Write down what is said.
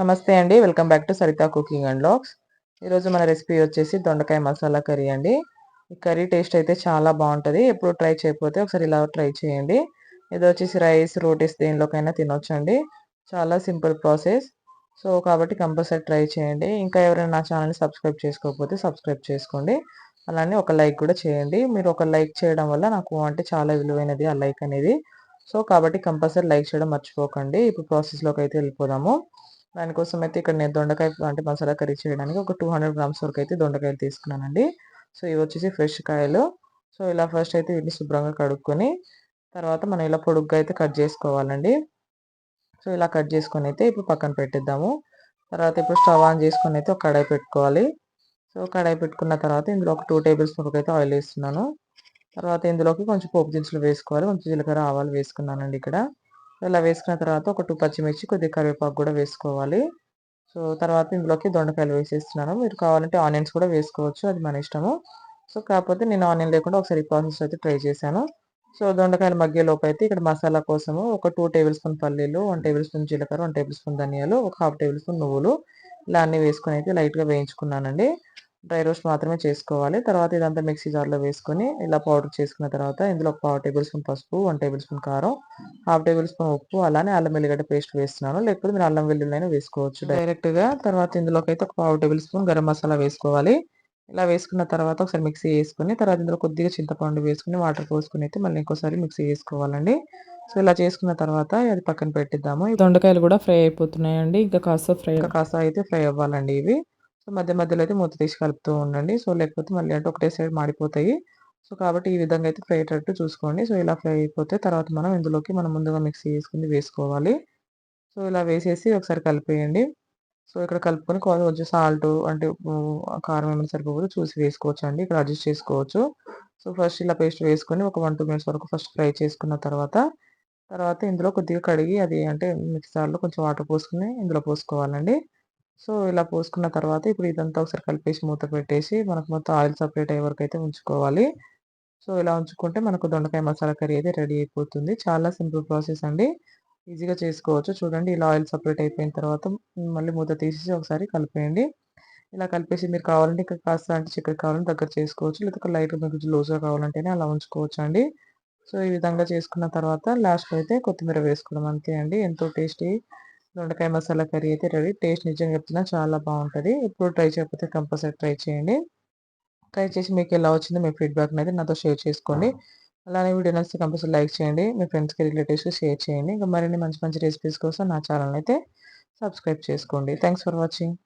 నమస్తే అండి. Welcome back to Sarita cooking and lakhs. ఈరోజు మన రెసిపీ వచ్చేసి దొండకాయ మసాలా కర్రీ అండి. ఈ కర్రీ టేస్ట్ అయితే చాలా బాగుంటుంది. ఎప్పుడు ట్రై చేయకపోతే ఒకసారి ఇలా ట్రై చేయండి. ఇది వచ్చేసి రైస్ రోటీస్ దేనిలోకైనా తినొచ్చండి. చాలా సింపుల్ ప్రాసెస్. సో కాబట్టి కంపల్సరీ ట్రై చేయండి. ఇంకా ఎవరైనా నా ఛానల్ని సబ్స్క్రైబ్ చేసుకోకపోతే సబ్స్క్రైబ్ చేసుకోండి. అలానే ఒక లైక్ కూడా చేయండి. మీరు ఒక లైక్ చేయడం వల్ల నాకు అంటే చాలా విలువైనది ఆ లైక్ అనేది. సో కాబట్టి కంపల్సరీ లైక్ చేయడం మర్చిపోకండి. ఇప్పుడు ప్రాసెస్లోకి అయితే వెళ్ళిపోదాము. దానికోసం అయితే ఇక్కడ నేను దొండకాయ అంటే మసాలా కర్రీ చేయడానికి ఒక టూ హండ్రెడ్ గ్రామ్స్ వరకు అయితే దొండకాయలు తీసుకున్నానండి. సో ఇవి వచ్చేసి ఫ్రెష్ కాయలు. సో ఇలా ఫస్ట్ అయితే వీటిని శుభ్రంగా కడుక్కొని తర్వాత మనం ఇలా పొడుగ్గా అయితే కట్ చేసుకోవాలండి. సో ఇలా కట్ చేసుకొని అయితే ఇప్పుడు పక్కన పెట్టిద్దాము. తర్వాత ఇప్పుడు స్టవ్ ఆన్ చేసుకొని అయితే ఒక కడాయి పెట్టుకోవాలి. సో కడాయి పెట్టుకున్న తర్వాత ఇందులో ఒక టూ టేబుల్ స్పూన్ అయితే ఆయిల్ వేస్తున్నాను. తర్వాత ఇందులోకి కొంచెం పోపు దినుసులు వేసుకోవాలి. కొంచెం జీలకర్ర ఆవాలు వేసుకున్నానండి ఇక్కడ. ఇలా వేసుకున్న తర్వాత ఒక టూ పచ్చిమిర్చి కొద్దిగా కరివేపాకు కూడా వేసుకోవాలి. సో తర్వాత ఇందులోకి దొండకాయలు వేసేస్తున్నాను. మీరు కావాలంటే ఆనియన్స్ కూడా వేసుకోవచ్చు. అది మన ఇష్టము. సో కాకపోతే నేను ఆనియన్ లేకుండా ఒకసారి ప్రాసెస్ అయితే ట్రై చేశాను. సో దొండకాయలు మగ్గేలోపు అయితే ఇక్కడ మసాలా కోసము ఒక టూ టేబుల్ స్పూన్ పల్లీలు వన్ టేబుల్ స్పూన్ జీలకర్ర వన్ టేబుల్ స్పూన్ ధనియాలు ఒక హాఫ్ టేబుల్ స్పూన్ నువ్వులు. ఇలా అన్ని వేసుకొని అయితే లైట్గా వేయించుకున్నానండి. డ్రై రోస్ట్ మాత్రమే చేసుకోవాలి. తర్వాత ఇదంతా మిక్సీ జార్లో వేసుకొని ఇలా పౌడర్ చేసుకున్న తర్వాత ఇందులో ఒక పావు టేబుల్ స్పూన్ పసుపు వన్ టేబుల్ స్పూన్ కారం హాఫ్ టేబుల్ స్పూన్ ఉప్పు అలానే అల్లం వెల్లిగడ్డ పేస్ట్ వేస్తున్నాను. లేకపోతే మీరు అల్లం వెల్లుల్లి వేసుకోవచ్చు. డైరెక్ట్గా తర్వాత ఇందులోకి అయితే ఒక పావు టేబుల్ స్పూన్ గరం మసాలా వేసుకోవాలి. ఇలా వేసుకున్న తర్వాత ఒకసారి మిక్సీ వేసుకుని తర్వాత ఇందులో కొద్దిగా చింతపండు వేసుకుని వాటర్ పోసుకుని అయితే మళ్ళీ ఇంకోసారి మిక్సీ వేసుకోవాలండి. సో ఇలా చేసుకున్న తర్వాత అది పక్కన పెట్టిద్దాము. దొండకాయలు కూడా ఫ్రై అయిపోతున్నాయండి. ఇంకా కాస్త ఫ్రై కాస్త అయితే ఫ్రై అవ్వాలండి ఇవి. సో మధ్య మధ్యలో అయితే మూత తీసి కలుపుతూ ఉండండి. సో లేకపోతే మళ్ళీ అంటే ఒకటే సైడ్ మాడిపోతాయి. సో కాబట్టి ఈ విధంగా అయితే ఫ్రై అయ్యేటట్టు చూసుకోండి. సో ఇలా ఫ్రై అయిపోతే తర్వాత మనం ఇందులోకి మనం ముందుగా మిక్సీ చేసుకుని వేసుకోవాలి. సో ఇలా వేసేసి ఒకసారి కలిపేయండి. సో ఇక్కడ కలుపుకొని కొంచెం సాల్ట్ అంటే కారం ఏమైనా సరిపోదు చూసి వేసుకోవచ్చు అండి ఇక్కడ అడ్జస్ట్ చేసుకోవచ్చు. సో ఫస్ట్ ఇలా పేస్ట్ వేసుకొని ఒక వన్ టూ మినిట్స్ వరకు ఫస్ట్ ఫ్రై చేసుకున్న తర్వాత తర్వాత ఇందులో కొద్దిగా కడిగి అది అంటే మిక్సర్లో కొంచెం వాటర్ పోసుకుని ఇందులో పోసుకోవాలండి. సో ఇలా పోసుకున్న తర్వాత ఇప్పుడు ఇదంతా ఒకసారి కలిపేసి మూత పెట్టేసి మనకు మొత్తం ఆయిల్ సపరేట్ అయ్యే వరకు అయితే ఉంచుకోవాలి. సో ఇలా ఉంచుకుంటే మనకు దొండకాయ మసాలా కర్రీ అయితే రెడీ అయిపోతుంది. చాలా సింపుల్ ప్రాసెస్ అండి. ఈజీగా చేసుకోవచ్చు. చూడండి ఇలా ఆయిల్ సపరేట్ అయిపోయిన తర్వాత మళ్ళీ మూత తీసేసి ఒకసారి కలిపేయండి. ఇలా కలిపేసి మీరు కావాలంటే ఇక్కడ కాస్త అంటే చికెన్ కావాలంటే దగ్గర చేసుకోవచ్చు. లేకపోతే లైట్గా మీకు లూజ్గా కావాలంటేనే అలా ఉంచుకోవచ్చు అండి. సో ఈ విధంగా చేసుకున్న తర్వాత లాస్ట్లో అయితే కొత్తిమీర వేసుకోవడం అంతే అండి. ఎంతో టేస్టీ దొండకాయ మసాలా కర్రీ అయితే రెడీ. టేస్ట్ నిజంగా చెప్తున్నా చాలా బాగుంటుంది. ఇప్పుడు ట్రై చేయకపోతే కంపల్సరీ ట్రై చేయండి. ట్రై చేసి మీకు ఎలా వచ్చిందో మీ ఫీడ్బ్యాక్ అయితే నాతో షేర్ చేసుకోండి. అలానే వీడియో నచ్చితే కంపల్సరీ లైక్ చేయండి. మీ ఫ్రెండ్స్కి రిలేటివ్స్కి షేర్ చేయండి. ఇంకా మరిన్ని మంచి మంచి రెసిపీస్ కోసం నా ఛానల్ అయితే సబ్స్క్రైబ్ చేసుకోండి. Thanks for watching.